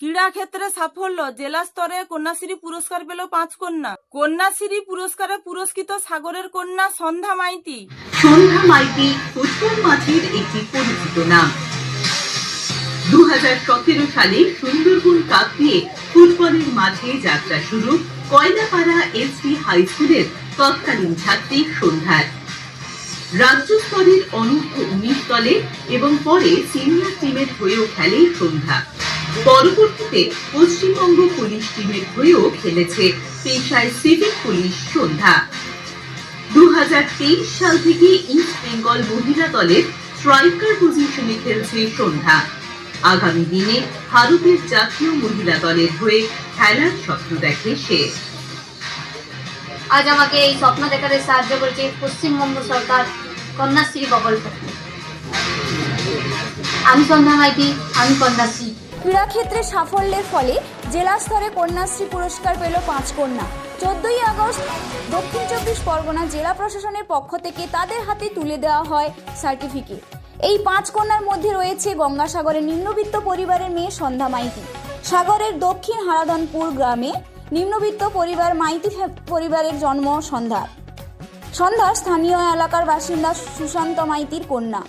ক্রীড়া ক্ষেত্রে সাফল্য, জেলা স্তরে কন্যাশ্রী পুরস্কার পেল পাঁচ কন্যা। কন্যাশ্রী পুরস্কারে পুরস্কৃত সাগরের কন্যা সন্ধ্যা মাইতি। সন্ধ্যা মাইতি ফুটবল মাঠের একটি পরিচিত নাম। দু সালে সুন্দরবন কাপ দিয়ে ফুটবলের মাঠে যাত্রা শুরু কয়লাপাড়া এসপি হাই স্কুলের তৎকালীন ছাত্রী সন্ধ্যার। রাজ্য স্তরের অনূর্ধ্ব উনিশ দলে এবং পরে সিনিয়র টিমের হয়েও খেলে সন্ধ্যা। পরবর্তীতে পশ্চিমবঙ্গ পুলিশ টিমের হয়েও খেলেছে পেশায় সিভিক পুলিশ সন্ধ্যা। দু সাল থেকে ইস্ট বেঙ্গল মহিলা দলের স্ট্রাইকার পজিশনে খেলছে সন্ধ্যা। আগামী দিনে ভারতের জাতীয় মহিলা দলের হয়ে খেলার স্বপ্ন দেখে সে। আজ আমাকে এই স্বপ্ন দেখাতে সাহায্য করেছে পশ্চিমবঙ্গ সরকার কন্যাশ্রী প্রকল্প। আমি সন্ধ্যা মাইতি, আমি কন্যাশ্রী। ক্রীড়াক্ষেত্রে সাফল্যের ফলে জেলা স্তরে কন্যাশ্রী পুরস্কার পেল পাঁচ কন্যা। চোদ্দই আগস্ট দক্ষিণ চব্বিশ পরগনা জেলা প্রশাসনের পক্ষ থেকে তাদের হাতে তুলে দেওয়া হয় সার্টিফিকেট। এই পাঁচ কন্যার মধ্যে রয়েছে গঙ্গাসাগরের নিম্নবিত্ত পরিবারের মেয়ে সন্ধ্যা মাইতি। সাগরের দক্ষিণ হারাধনপুর গ্রামে নিম্নবিত্ত পরিবার মাইতি পরিবারের জন্ম সন্ধ্যার সন্ধ্যা স্থানীয় এলাকার বাসিন্দা সুশান্ত মাইতির কন্যা।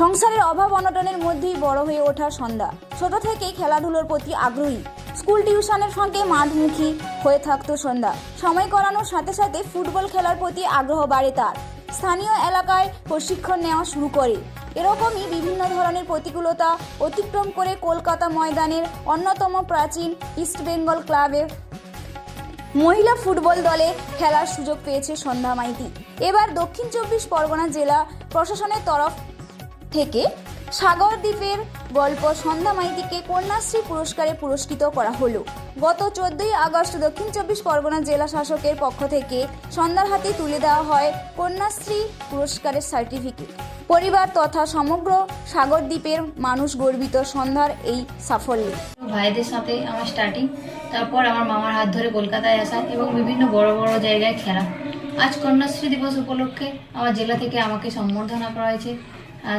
সংসারের অভাব অনটনের মধ্যেই বড় হয়ে ওঠা সন্ধ্যা। ছোট থেকেই খেলাধুলোর প্রতি আগ্রহী। স্কুল টিউশনের সঙ্গে মাঠমুখী হয়ে থাকতো সন্ধ্যা। সময় করানোর সাথে সাথে ফুটবল খেলার প্রতি আগ্রহ বাড়ে তার। স্থানীয় এলাকায় প্রশিক্ষণ নেওয়া শুরু করে। এরকমই বিভিন্ন ধরনের প্রতিকূলতা অতিক্রম করে কলকাতা ময়দানের অন্যতম প্রাচীন ইস্টবেঙ্গল ক্লাবে মহিলা ফুটবল দলে খেলার সুযোগ পেয়েছে সন্ধ্যা মাইতি। এবার দক্ষিণ চব্বিশ পরগনা জেলা প্রশাসনের তরফ থেকে সাগর দ্বীপের গল্প সন্ধ্যা মাইতিকে কন্যাশ্রী পুরস্কারে পুরস্কৃত করা হলো। গত চোদ্দই আগস্ট দক্ষিণ চব্বিশ পরগনা জেলা শাসকের পক্ষ থেকে সন্ধ্যার হাতে তুলে দেওয়া হয় কন্যাশ্রী পুরস্কারের সার্টিফিকেট। পরিবার তথা সমগ্র সাগর দ্বীপের মানুষ গর্বিত সন্ধ্যার এই সাফল্যে। ভাইদের সাথে আমার স্টার্টিং তারপর আমার মামার হাত ধরে কলকাতায় আসা এবং বিভিন্ন বড় বড় জায়গায় খেলা। আজ কন্যাশ্রী দিবস উপলক্ষে আমার জেলা থেকে আমাকে সম্বর্ধনা করা হয়েছে।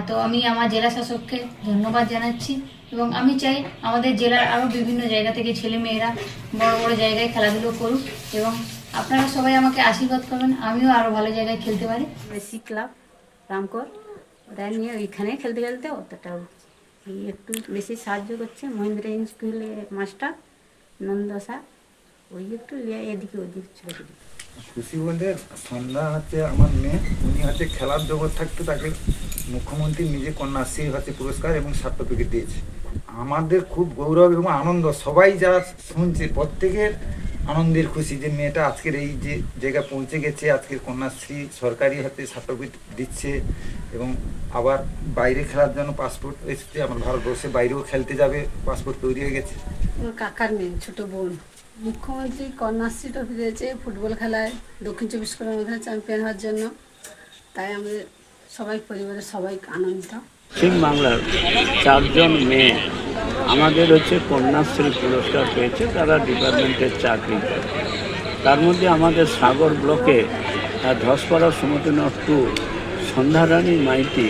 তো আমি আমার জেলা শাসককে ধন্যবাদ জানাচ্ছি এবং আমি চাই আমাদের জেলার আরও বিভিন্ন জায়গা থেকে ছেলে মেয়েরা বড় বড় জায়গায় খেলাধুলো করুক এবং আপনারা সবাই আমাকে আশীর্বাদ করবেন আমিও আরও ভালো জায়গায় খেলতে পারি। বেশি ক্লাব রামকর ওরা নিয়ে ওইখানে খেলতে খেলতে অতটা এই একটু বেশি সাহায্য করছে। মহেন্দ্র স্কুলে মাস্টার নন্দসা ওই একটু লিয়ে এদিকে ওদিকে ছোট। খুশি বলতে সন্ধ্যা হচ্ছে আমার মেয়ে উনি হচ্ছে খেলার জগৎ থাকতে তাকে মুখ্যমন্ত্রী নিজে কন্যাশ্রী হচ্ছে পুরস্কার এবং সার্টিফিকেট দিয়েছে। আমাদের খুব গৌরব এবং আনন্দ। সবাই যারা শুনছে, প্রত্যেকের আনন্দের খুশি যে মেয়েটা আজকের এই যে জায়গায় পৌঁছে গেছে, আজকের কন্যাশ্রী সরকারি হাতে সার্টিফিকেট দিচ্ছে এবং আবার বাইরে খেলার জন্য পাসপোর্ট এসেছে। আমার ভারতবর্ষে বাইরেও খেলতে যাবে পাসপোর্ট তৈরি হয়ে গেছে। কাকার মেয়ে, ছোট বোন। মুখ্যমন্ত্রী কন্যাশ্রী ট্রফি দিয়েছে ফুটবল খেলায় দক্ষিণ চব্বিশ পরগনা চ্যাম্পিয়ন হওয়ার জন্য। তাই আমাদের সবাই পরিবারের সবাই আনন্দিত। পশ্চিম বাংলার চারজন মেয়ে আমাদের হচ্ছে কন্যাশ্রী পুরস্কার পেয়েছে, তারা ডিপার্টমেন্টের চাকরি করে। তার মধ্যে আমাদের সাগর ব্লকে ধসপাড়া সমতন টু সন্ধ্যারানী মাইতি,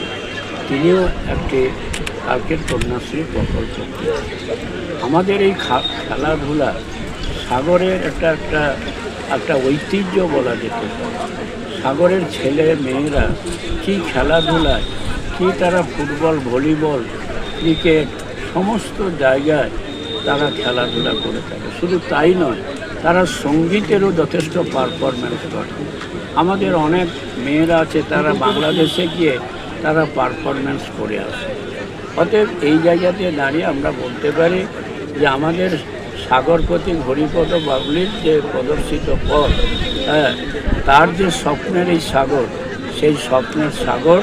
তিনিও একটি কালকের কন্যাশ্রী প্রকল্প আমাদের এই খেলাধুলা সাগরের একটা একটা একটা ঐতিহ্য বলা যেতে সাগরের ছেলে মেয়েরা কি খেলাধুলায়, কি তারা ফুটবল, ভলিবল, ক্রিকেট, সমস্ত জায়গায় তারা খেলাধুলা করে থাকে। শুধু তাই নয়, তারা সঙ্গীতেরও যথেষ্ট পারফরমেন্স করে। আমাদের অনেক মেয়েরা আছে, তারা বাংলাদেশে গিয়ে তারা পারফরমেন্স করে আসে। অতএব এই জায়গাতে দাঁড়িয়ে আমরা বলতে পারি যে আমাদের সাগরপতি হরিপদ বাবলির যে প্রদর্শিত পথ হ্যাঁ তার যে স্বপ্নের এই সাগর, সেই স্বপ্নের সাগর,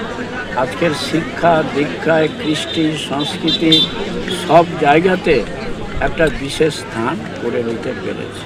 আজকের শিক্ষা, দীক্ষায়, কৃষ্টি, সংস্কৃতি, সব জায়গাতে একটা বিশেষ স্থান করে নিতে পেরেছে।